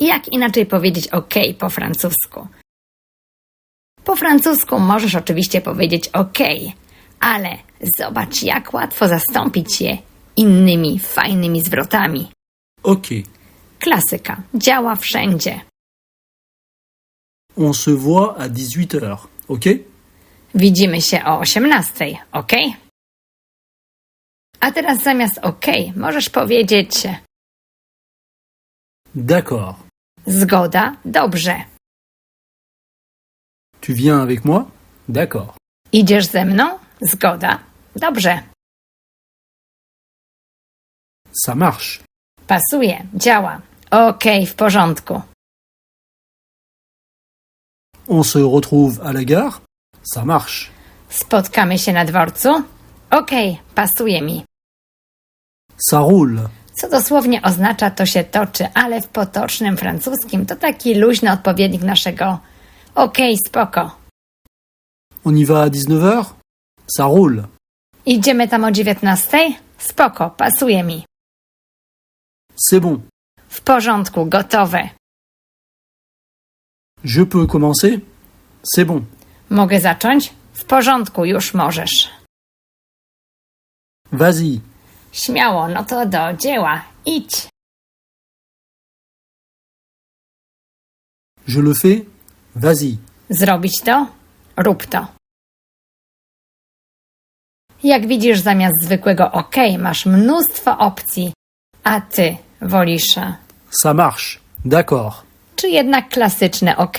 Jak inaczej powiedzieć OK po francusku? Po francusku możesz oczywiście powiedzieć OK, ale zobacz, jak łatwo zastąpić je innymi fajnymi zwrotami. Ok. Klasyka działa wszędzie. On se voit à 18h. Ok Widzimy się o 18, ok? A teraz zamiast OK możesz powiedzieć D'accord. Zgoda, dobrze. Tu viens avec moi D'accord. Idziesz ze mną? Zgoda, dobrze. Ça marche. Pasuje, działa. OK, w porządku. On se retrouve à la gare Ça marche. Spotkamy się na dworcu? OK, pasuje mi. Ça roule. Co dosłownie oznacza to się toczy, ale w potocznym francuskim to taki luźny odpowiednik naszego OK, spoko. On y va à 19h Ça roule. Idziemy tam o 19? Spoko, pasuje mi. C'est bon. W porządku, gotowe. Je peux commencer C'est bon. Mogę zacząć? W porządku, już możesz. Vas-y. Śmiało, no to do dzieła. Idź. Je le fais Vas-y. Zrobić to? Rób to. Jak widzisz, zamiast zwykłego OK masz mnóstwo opcji, a ty wolisz, Ça marche. D'accord. czy jednak klasyczne OK.